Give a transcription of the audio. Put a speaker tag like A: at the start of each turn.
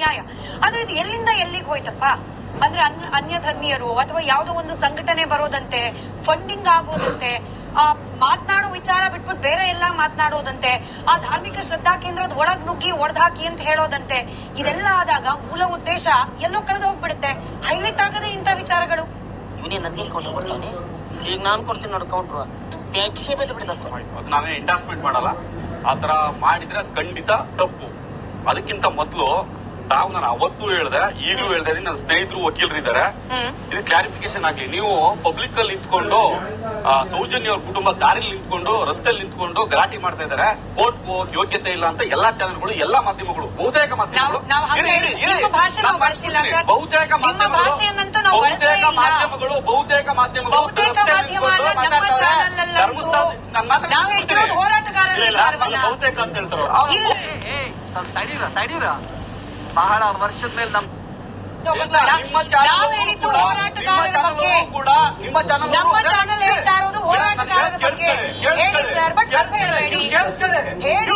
A: ನ್ಯಾಯ. ಆದ್ರೆ ಇದು ಎಲ್ಲಿಂದ ಎಲ್ಲಿಗೆ ಹೋಯ್ತಪ್ಪ? ಅಂದ್ರೆ ಅನ್ಯ ಅನ್ಯ ಧರ್ಮೀಯರು ಅಥವಾ ಯಾವುದೋ ಒಂದು ಸಂಘಟನೆ ಬರೋದಂತೆ ಫಂಡಿಂಗ್ ಆಗೋದಂತೆ ಆ ಮಾತನಾಡೋ ವಿಚಾರ ಬಿಟ್ಬಿಟ್ಟು ಬೇರೆ ಎಲ್ಲ ಮಾತನಾಡೋದಂತೆ ಆ ಧಾರ್ಮಿಕ ಶ್ರದ್ಧಾ ಕೇಂದ್ರದ ಒಳಗ್ ನುಗ್ಗಿ ಒಡೆದಾಕಿ ಅಂತ ಹೇಳೋದಂತೆ ಇದೆಲ್ಲ ಆದಾಗ ಮೂಲ ಉದ್ದೇಶ ಎಲ್ಲೋ ಕಳೆದು ಹೋಗ್ಬಿಡುತ್ತೆ. ಹೈಲೈಟ್ ಆಗದೆ ಇಂತ ವಿಚಾರಗಳು.
B: ಇವನೇ ನನ್ಗೆ ಕೌಂಟರ್ ಕೊಡ್ತಾನೆ ಈಗ ನಾನು ಕೊಡ್ತೀನಿ ನೋಡಿ ಕೌಂಟ್ರು ಬಿಡ್ಬೇಕು
C: ನಾವೇ ಎಂಡಾಸ್ಮೆಂಟ್ ಮಾಡಲ್ಲ. ಆ ತರ ಮಾಡಿದ್ರೆ ಅದು ಖಂಡಿತ ತಪ್ಪು. ಅದಕ್ಕಿಂತ ಮೊದಲು ತಾವು ನಾನು ಅವತ್ತು ಹೇಳ್ದೆ ಈಗಲೂ ಹೇಳ್ದೆ ನನ್ನ ಸ್ನೇಹಿತರು ವಕೀಲರು ಇದ್ದಾರೆ ಇದು ಕ್ಲಾರಿಫಿಕೇಶನ್ ಆಗಿ ನೀವು ಪಬ್ಲಿಕ್ ಅಲ್ಲಿ ನಿಂತ್ಕೊಂಡು ಸೌಜನ್ಯ ಅವ್ರ ಕುಟುಂಬ ದಾರಿಲಿ ನಿಂತ್ಕೊಂಡು ರಸ್ತೆಯಲ್ಲಿ ನಿಂತ್ಕೊಂಡು ಗಲಾಟೆ ಮಾಡ್ತಾ ಇದ್ದಾರೆ ಕೋರ್ಟ್ ಯೋಗ್ಯತೆ ಇಲ್ಲ ಅಂತ ಎಲ್ಲಾ ಚಾನೆಲ್ಗಳು ಎಲ್ಲಾ ಮಾಧ್ಯಮಗಳು ಬಹುತೇಕ
A: ನಾವು
C: ಮಾಧ್ಯಮಗಳು.
A: ನಾವು ಹಂಗೆ ನಾವು
C: ಬಹುತೇಕ ಮಾಧ್ಯಮಗಳು
A: ನಾವು
C: ಬಹುತೇಕ ಮಾಧ್ಯಮಗಳು ಬಹುತೇಕ ಮಾಧ್ಯಮಗಳು
A: ಬಹುತೇಕ.
C: ಧರ್ಮಸ್ಥಳ
A: ನಾವು
C: ಅಂತ ಹೇಳ್ತಾರ
D: ತಡೀರ ತಡೀರ ಬಹಳ ವರ್ಷದ ಮೇಲೆ ನಮ್
C: ನಿಮ್ಮ ಚಾನಲ್
A: ಹೇಳ್ತಾ ಇರೋದು ಹೋರಾಟಗಾರರ ಬಗ್ಗೆ. ಹೇಳಿ ಸರ್ ಬಟ್ ಹೇಳಬೇಡಿ ಹೇಳಿ.